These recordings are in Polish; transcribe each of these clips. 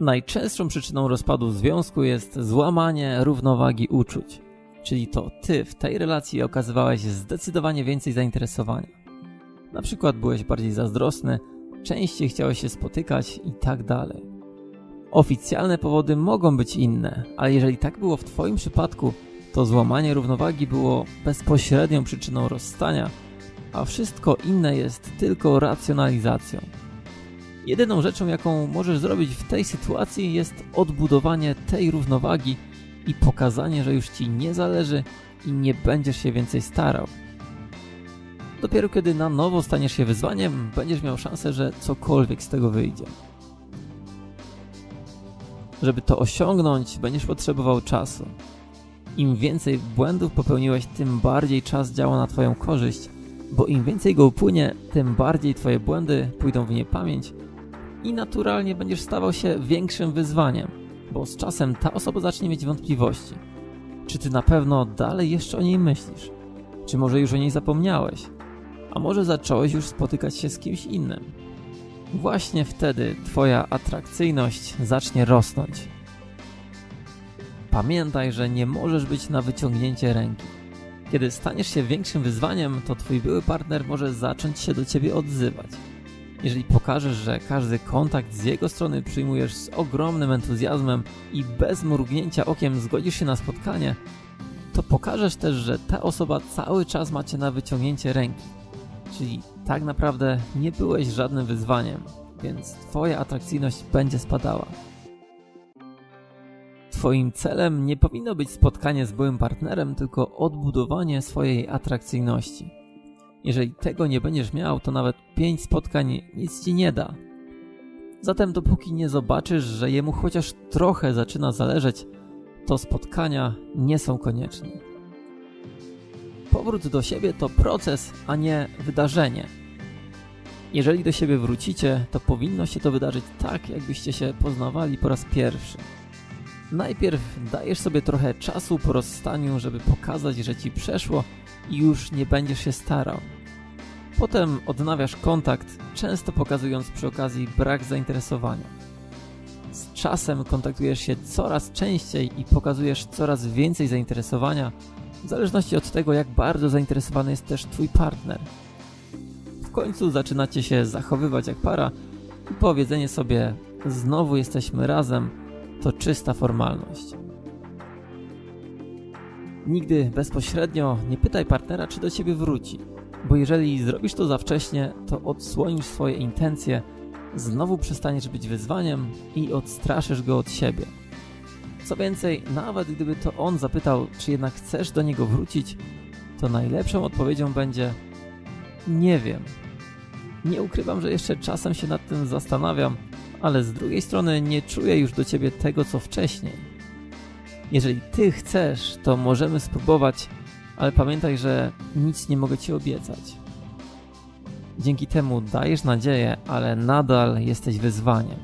Najczęstszą przyczyną rozpadu związku jest złamanie równowagi uczuć, czyli to ty w tej relacji okazywałeś zdecydowanie więcej zainteresowania. Na przykład byłeś bardziej zazdrosny, częściej chciałeś się spotykać i tak dalej. Oficjalne powody mogą być inne, ale jeżeli tak było w Twoim przypadku, to złamanie równowagi było bezpośrednią przyczyną rozstania, a wszystko inne jest tylko racjonalizacją. Jedyną rzeczą, jaką możesz zrobić w tej sytuacji, jest odbudowanie tej równowagi i pokazanie, że już ci nie zależy i nie będziesz się więcej starał. Dopiero kiedy na nowo staniesz się wyzwaniem, będziesz miał szansę, że cokolwiek z tego wyjdzie. Żeby to osiągnąć, będziesz potrzebował czasu. Im więcej błędów popełniłeś, tym bardziej czas działa na Twoją korzyść, bo im więcej go upłynie, tym bardziej Twoje błędy pójdą w niepamięć i naturalnie będziesz stawał się większym wyzwaniem, bo z czasem ta osoba zacznie mieć wątpliwości. Czy Ty na pewno dalej jeszcze o niej myślisz? Czy może już o niej zapomniałeś? A może zacząłeś już spotykać się z kimś innym? Właśnie wtedy Twoja atrakcyjność zacznie rosnąć. Pamiętaj, że nie możesz być na wyciągnięcie ręki. Kiedy staniesz się większym wyzwaniem, to Twój były partner może zacząć się do Ciebie odzywać. Jeżeli pokażesz, że każdy kontakt z jego strony przyjmujesz z ogromnym entuzjazmem i bez mrugnięcia okiem zgodzisz się na spotkanie, to pokażesz też, że ta osoba cały czas macie na wyciągnięcie ręki. Czyli tak naprawdę nie byłeś żadnym wyzwaniem, więc Twoja atrakcyjność będzie spadała. Twoim celem nie powinno być spotkanie z byłym partnerem, tylko odbudowanie swojej atrakcyjności. Jeżeli tego nie będziesz miał, to nawet pięć spotkań nic ci nie da. Zatem dopóki nie zobaczysz, że jemu chociaż trochę zaczyna zależeć, to spotkania nie są konieczne. Powrót do siebie to proces, a nie wydarzenie. Jeżeli do siebie wrócicie, to powinno się to wydarzyć tak, jakbyście się poznawali po raz pierwszy. Najpierw dajesz sobie trochę czasu po rozstaniu, żeby pokazać, że ci przeszło i już nie będziesz się starał. Potem odnawiasz kontakt, często pokazując przy okazji brak zainteresowania. Z czasem kontaktujesz się coraz częściej i pokazujesz coraz więcej zainteresowania, w zależności od tego, jak bardzo zainteresowany jest też Twój partner. W końcu zaczynacie się zachowywać jak para i powiedzenie sobie znowu jesteśmy razem to czysta formalność. Nigdy bezpośrednio nie pytaj partnera, czy do ciebie wróci, bo jeżeli zrobisz to za wcześnie, to odsłonisz swoje intencje, znowu przestaniesz być wyzwaniem i odstraszysz go od siebie. Co więcej, nawet gdyby to on zapytał, czy jednak chcesz do niego wrócić, to najlepszą odpowiedzią będzie: Nie wiem. Nie ukrywam, że jeszcze czasem się nad tym zastanawiam, ale z drugiej strony nie czuję już do ciebie tego, co wcześniej. Jeżeli ty chcesz, to możemy spróbować, ale pamiętaj, że nic nie mogę ci obiecać. Dzięki temu dajesz nadzieję, ale nadal jesteś wyzwaniem.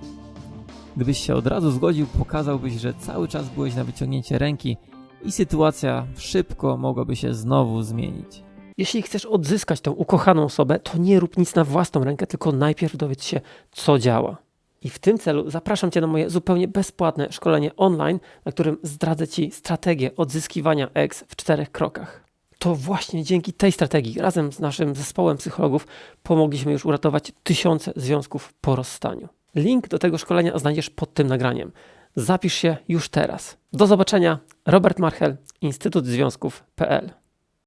Gdybyś się od razu zgodził, pokazałbyś, że cały czas byłeś na wyciągnięcie ręki i sytuacja szybko mogłaby się znowu zmienić. Jeśli chcesz odzyskać tę ukochaną osobę, to nie rób nic na własną rękę, tylko najpierw dowiedz się, co działa. I w tym celu zapraszam Cię na moje zupełnie bezpłatne szkolenie online, na którym zdradzę Ci strategię odzyskiwania ex w czterech krokach. To właśnie dzięki tej strategii, razem z naszym zespołem psychologów, pomogliśmy już uratować tysiące związków po rozstaniu. Link do tego szkolenia znajdziesz pod tym nagraniem. Zapisz się już teraz. Do zobaczenia. Robert Marchel, Instytut Związków.pl